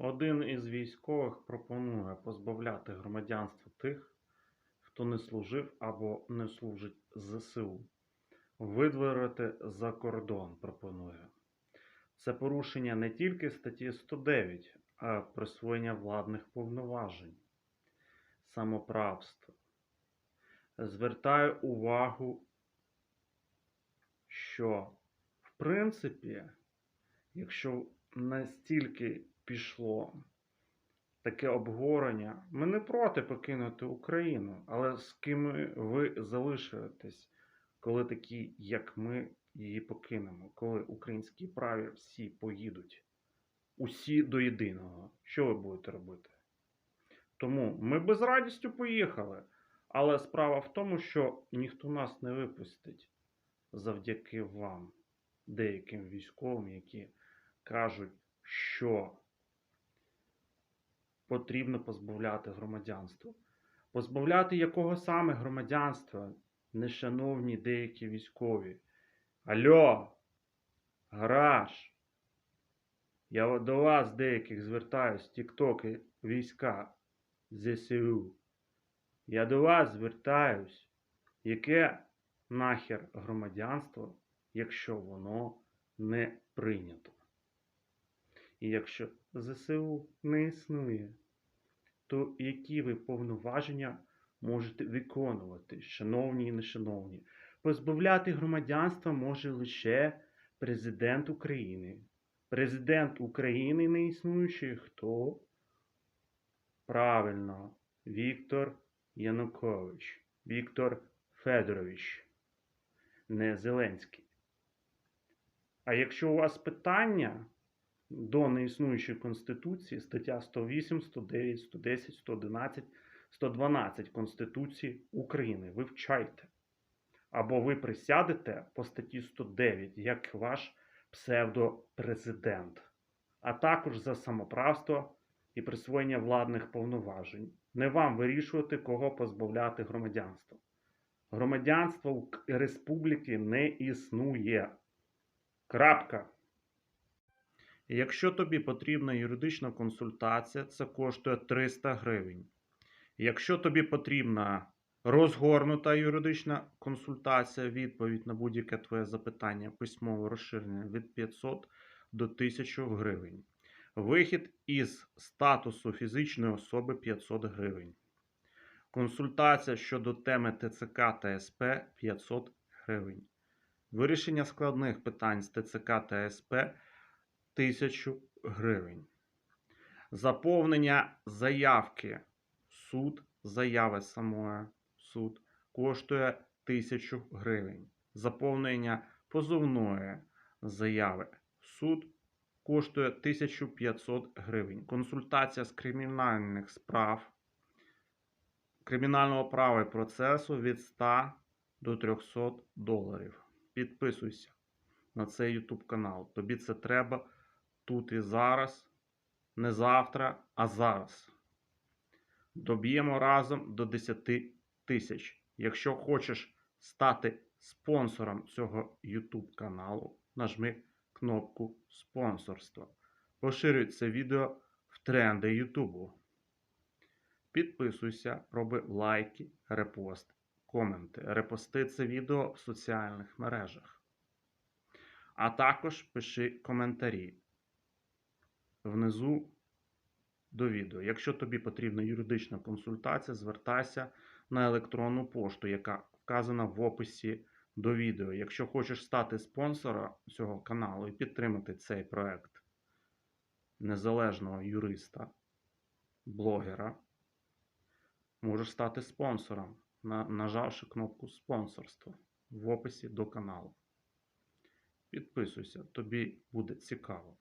Один із військових пропонує позбавляти громадянства тих, хто не служив або не служить ЗСУ. Видворити за кордон пропонує. Це порушення не тільки статті 109, а присвоєння владних повноважень, самоправство. Звертаю увагу, що в принципі, якщо настільки пішло. Таке обговорення, ми не проти покинути Україну, але з ким ви залишитесь, коли такі, як ми, її покинемо, коли українські праві всі поїдуть, усі до єдиного, що ви будете робити? Тому ми би з радістю поїхали, але справа в тому, що ніхто нас не випустить завдяки вам, деяким військовим, які кажуть, що потрібно позбавляти громадянства. Позбавляти якого саме громадянства, нешановні деякі військові. Альо, гараж. Я до вас деяких звертаюсь, тіктоки війська ЗСУ. Я до вас звертаюсь. Яке нахер громадянство, якщо воно не прийнято? І якщо ЗСУ не існує, то які ви повноваження можете виконувати, шановні і нешановні? Позбавляти громадянства може лише президент України. Президент України не існуючий хто? Правильно, Віктор Янукович, Віктор Федорович, не Зеленський. А якщо у вас питання до неіснуючої Конституції, стаття 108, 109, 110, 111, 112 Конституції України, вивчайте. Або ви присядете по статті 109 як ваш псевдопрезидент, а також за самоправство і присвоєння владних повноважень. Не вам вирішувати, кого позбавляти громадянства. Громадянство республіки не існує. Крапка. Якщо тобі потрібна юридична консультація, це коштує 300 гривень. Якщо тобі потрібна розгорнута юридична консультація, відповідь на будь-яке твоє запитання, письмове розширення від 500 до 1000 гривень. Вихід із статусу фізичної особи 500 гривень. Консультація щодо теми ТЦК та СП 500 гривень. Вирішення складних питань з ТЦК та СП 1000 гривень. Заповнення заявки суд, заяви самої суд коштує 1000 гривень. Заповнення позовної заяви суд коштує 1500 гривень. Консультація з кримінальних справ, кримінального права і процесу від 100 до 300 доларів. Підписуйся на цей YouTube канал. Тобі це треба тут і зараз, не завтра, а зараз. Доб'ємо разом до 10 тисяч. Якщо хочеш стати спонсором цього YouTube каналу, нажми кнопку спонсорства. Поширюй це відео в тренди Ютубу. Підписуйся, роби лайки, репости, коменти. Репости це відео в соціальних мережах. А також пиши коментарі внизу до відео. Якщо тобі потрібна юридична консультація, звертайся на електронну пошту, яка вказана в описі до відео. Якщо хочеш стати спонсором цього каналу і підтримати цей проект незалежного юриста, блогера, можеш стати спонсором, нажавши кнопку спонсорство в описі до каналу. Підписуйся, тобі буде цікаво.